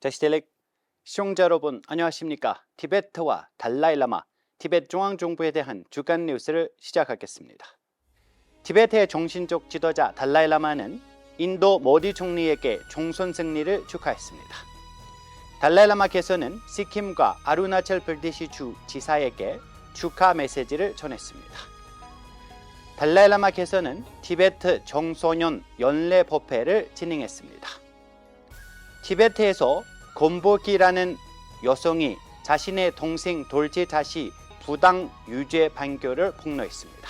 자시텔렉 시청자 여러분 안녕하십니까? 티베트와 달라일라마 티베트 중앙정부에 대한 주간 뉴스를 시작하겠습니다. 티베트의 정신적 지도자 달라일라마는 인도 모디 총리에게 총선 승리를 축하했습니다. 달라일라마께서는 시킴과 아루나철 프데시 주 지사에게 축하 메시지를 전했습니다. 달라일라마께서는 티베트 청소년 연례 법회를 진행했습니다. 티베트에서 곰보기라는 여성이 자신의 동생 돌제 자시 부당 유죄 판결을 폭로했습니다.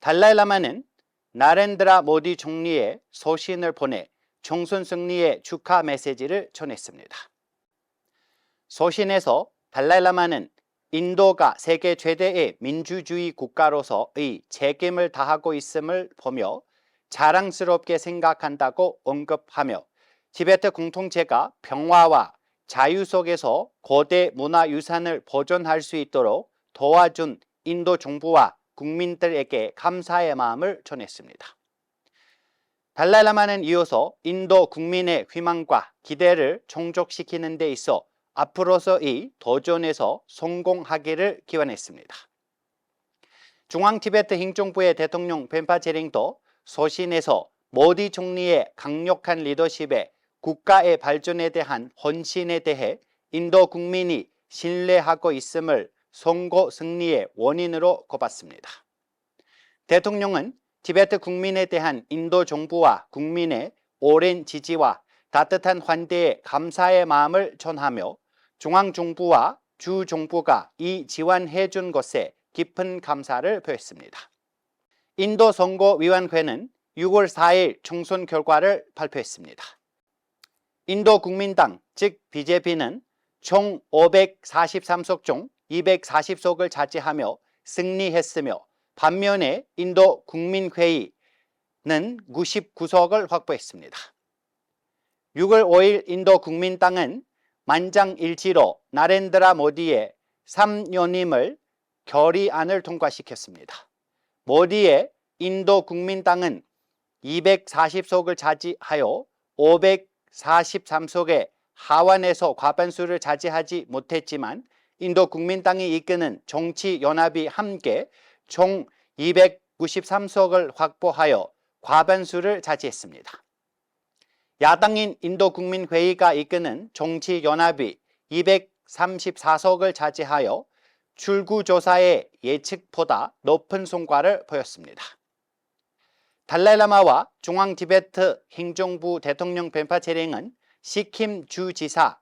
달라일라마는 나렌드라 모디 총리의 소신을 보내 총선 승리의 축하 메시지를 전했습니다. 소신에서 달라일라마는 인도가 세계 최대의 민주주의 국가로서의 책임을 다하고 있음을 보며 자랑스럽게 생각한다고 언급하며 티베트 공통체가 평화와 자유 속에서 고대 문화유산을 보존할 수 있도록 도와준 인도 정부와 국민들에게 감사의 마음을 전했습니다. 달라이라마는 이어서 인도 국민의 희망과 기대를 충족시키는 데 있어 앞으로서의 도전에서 성공하기를 기원했습니다. 중앙 티베트 행정부의 대통령 벤파 제링도 소신에서 모디 총리의 강력한 리더십에 국가의 발전에 대한 헌신에 대해 인도 국민이 신뢰하고 있음을 선거 승리의 원인으로 꼽았습니다. 대통령은 티베트 국민에 대한 인도 정부와 국민의 오랜 지지와 따뜻한 환대에 감사의 마음을 전하며 중앙정부와 주정부가 이 지원해 준 것에 깊은 감사를 표했습니다. 인도 선거위원회는 6월 4일 총선 결과를 발표했습니다. 인도 국민당, 즉 BJP는 총 543석 중 240석을 차지하며 승리했으며 반면에 인도 국민회의는 99석을 확보했습니다. 6월 5일 인도 국민당은 만장일치로 나렌드라 모디의 3년임을 결의안을 통과시켰습니다. 모디의 인도 국민당은 240석을 차지하여 543석의 하원에서 과반수를 차지하지 못했지만 인도 국민당이 이끄는 정치연합이 함께 총 293석을 확보하여 과반수를 차지했습니다. 야당인 인도 국민회의가 이끄는 정치연합이 234석을 차지하여 출구조사의 예측보다 높은 성과를 보였습니다. 달라이라마와 중앙티베트 행정부 대통령 벤파체링은 시킴 주지사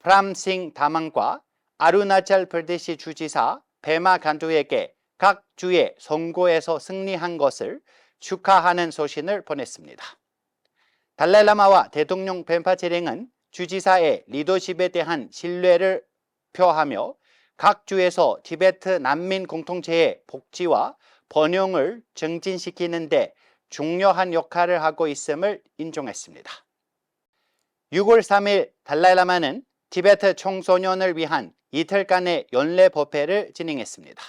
프람싱 다망과 아루나찰 프데시 주지사 베마 간두에게 각 주의 선거에서 승리한 것을 축하하는 소신을 보냈습니다. 달라이라마와 대통령 벤파체링은 주지사의 리더십에 대한 신뢰를 표하며 각 주에서 티베트 난민 공동체의 복지와 번영을 증진시키는 데 중요한 역할을 하고 있음을 인정했습니다. 6월 3일 달라이라마는 티베트 청소년을 위한 이틀간의 연례 법회를 진행했습니다.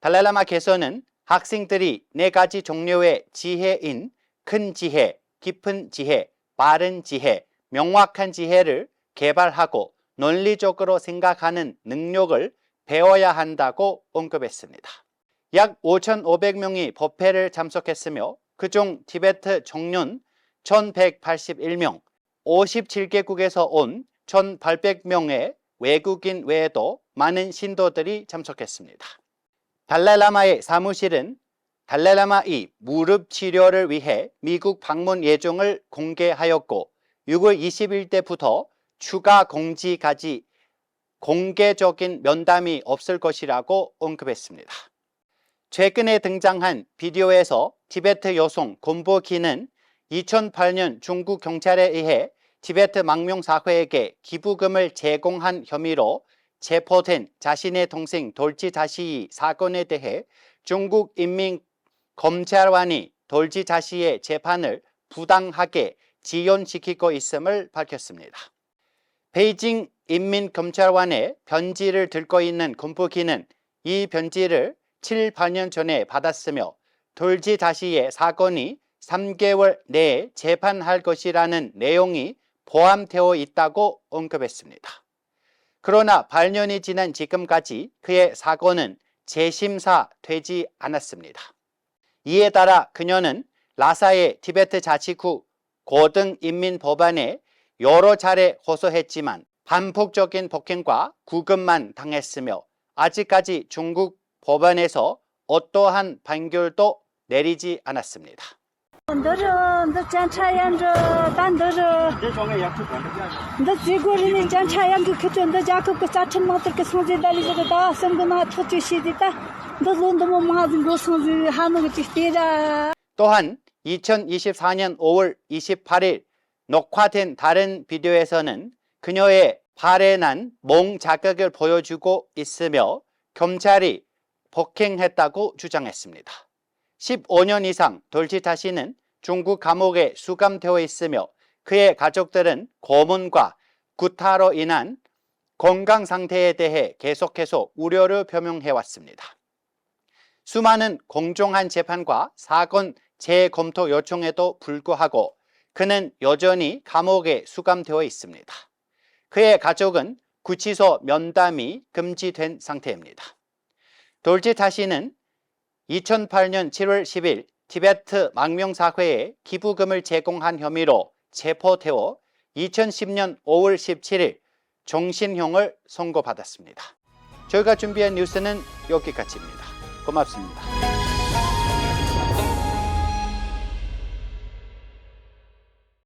달라이라마께서는 학생들이 네 가지 종류의 지혜인 큰 지혜, 깊은 지혜, 빠른 지혜, 명확한 지혜를 개발하고 논리적으로 생각하는 능력을 배워야 한다고 언급했습니다. 약 5,500명이 법회를 참석했으며 그중 티베트 청년 1,181명, 57개국에서 온 1,800명의 외국인 외에도 많은 신도들이 참석했습니다. 달라이라마의 사무실은 달라이라마의 무릎 치료를 위해 미국 방문 예정을 공개하였고 6월 20일 때부터 추가 공지까지 공개적인 면담이 없을 것이라고 언급했습니다. 최근에 등장한 비디오에서 티베트 여성 곰보키는 2008년 중국 경찰에 의해 티베트 망명사회에게 기부금을 제공한 혐의로 체포된 자신의 동생 돌지 자시 사건에 대해 중국 인민검찰관이 돌지 자시의 재판을 부당하게 지연시키고 있음을 밝혔습니다. 베이징 인민검찰관의 변지를 들고 있는 군부기는 이 변지를 7, 8년 전에 받았으며 돌지 다시의 사건이 3개월 내에 재판할 것이라는 내용이 포함되어 있다고 언급했습니다. 그러나 8년이 지난 지금까지 그의 사건은 재심사되지 않았습니다. 이에 따라 그녀는 라사의 티베트 자치구 고등인민법원에 여러 차례 호소했지만 반복적인 폭행과 구금만 당했으며 아직까지 중국 법원에서 어떠한 판결도 내리지 않았습니다. 너는 너 잔차양저 단더러 너 지구리니 잔차양 그 그저 너 자꾸 그 사천 마트를 그 송지 달리저가 다 성금아 토치 시디다. 너 론도 뭐 맞은 거 송지 한우가 찍대라 또한 2024년 5월 28일 녹화된 다른 비디오에서는 그녀의 발에 난 몽 자극을 보여주고 있으며 경찰이 폭행했다고 주장했습니다. 15년 이상 돌짓하시는 중국 감옥에 수감되어 있으며 그의 가족들은 고문과 구타로 인한 건강 상태에 대해 계속해서 우려를 표명해 왔습니다. 수많은 공정한 재판과 사건 재검토 요청에도 불구하고 그는 여전히 감옥에 수감되어 있습니다. 그의 가족은 구치소 면담이 금지된 상태입니다. 돌지타 씨는 2008년 7월 10일 티베트 망명사회에 기부금을 제공한 혐의로 체포되어 2010년 5월 17일 종신형을 선고받았습니다. 저희가 준비한 뉴스는 여기까지입니다. 고맙습니다.